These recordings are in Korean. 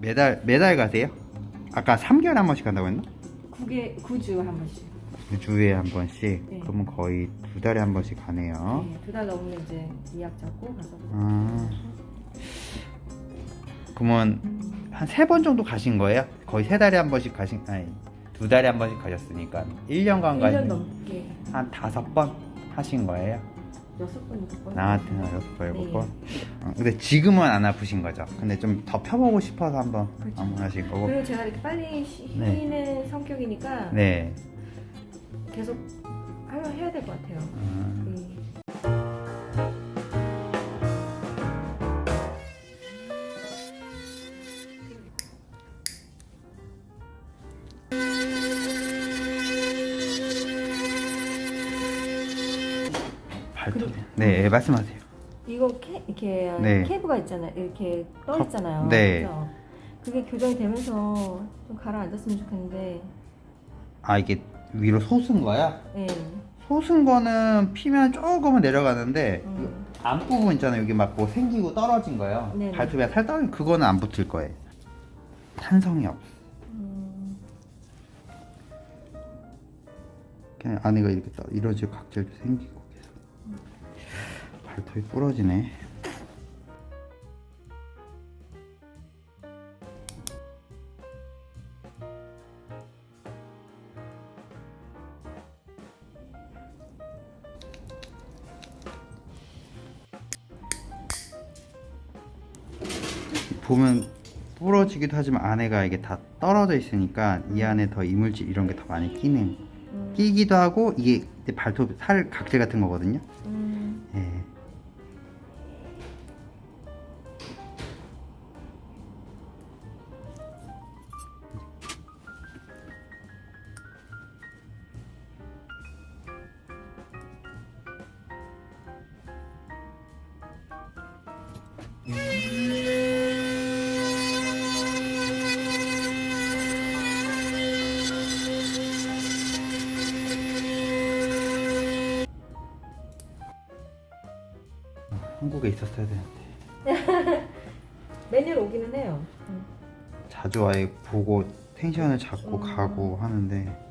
매달 매달 가세요? 아까 3개월에 한 번씩 간다고 했나? 9개, 9주 한 번씩. 두 주에 한 번씩. 네. 그러면 거의 두 달에 한 번씩 가네요. 네, 두달 넘으면 이제 예약 잡고 가서. 아. 그러면 한 세 번 정도 가신 거예요? 거의 세 달에 한 번씩 가신 아니 두 달에 한 번씩 가셨으니까 1년간 1년 가신 넘게. 한 다섯 번 하신 거예요? 여섯 번, 일곱 번. 나한테는 여섯 번, 일곱 네. 번. 어, 근데 지금은 안 아프신 거죠? 근데 좀 더 펴보고 싶어서 한번 그렇죠. 하실 거고. 그리고 제가 이렇게 빨리 쉬는 성격이니까 네. 계속 하려 해야 될 것 같아요. 음, 발톱. 네, 말씀하세요. 이거 캐, 이렇게 네. 케이브가 있잖아요. 이렇게 떠 컵- 있잖아요. 네. 그죠? 그게 교정이 되면서 좀 가라앉았으면 좋겠는데. 아 이게 위로 솟은 거야? 네. 솟은 거는 피면 조금은 내려가는데 음. 앞 부분 있잖아요. 여기 막 뭐 생기고 떨어진 거요. 네네. 발톱에 살 떨어진 그거는 안 붙을 거예요. 탄성이 없어. 음, 그냥 안에가 이렇게 떠 이러지고 각질도 생기고. 발톱이 부러지네. 보면 부러지기도 하지만 안에가 이게 다 떨어져 있으니까 이 안에 더 이물질 이런 게 더 많이 끼는 음, 끼기도 하고 이게 내 발톱 살 각질 같은 거거든요. 한국에 있었어야 되는데 매년 오기는 해요. 음. 자주 아예 보고 텐션을 잡고 음. 가고 하는데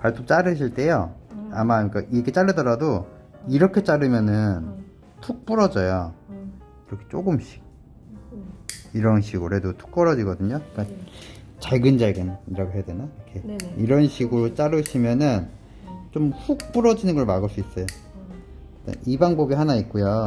발톱 자르실 때요. 음. 아마 그러니까 이렇게 자르더라도 이렇게 자르면은 음, 툭 부러져요. 음, 이렇게 조금씩. 음. 이런 식으로 해도 툭 부러지거든요. 그러니까 네. 잘근잘근이라고 해야 되나? 이렇게 네네. 이런 식으로 자르시면은 음, 좀훅 부러지는 걸 막을 수 있어요. 음, 이 방법이 하나 있고요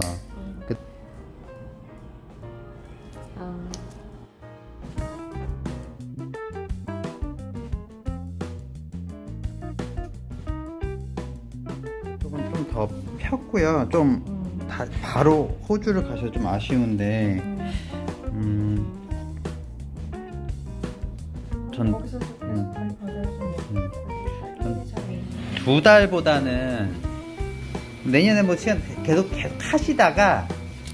더 폈고요 좀 음, 다- 바로 호주를 가셔 좀 아쉬운데 음. 계속 음. 음. 잘해. 두 달보다는 내년에 뭐 시간 계속 계속 하시다가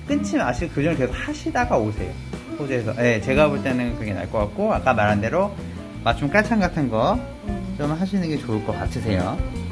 끊지 마시고 교정을 계속 하시다가 오세요 호주에서 네, 제가 볼 때는 그게 나을 것 같고 아까 말한 대로 맞춤 깔창 같은 거좀 음, 하시는 게 좋을 것 같으세요 음.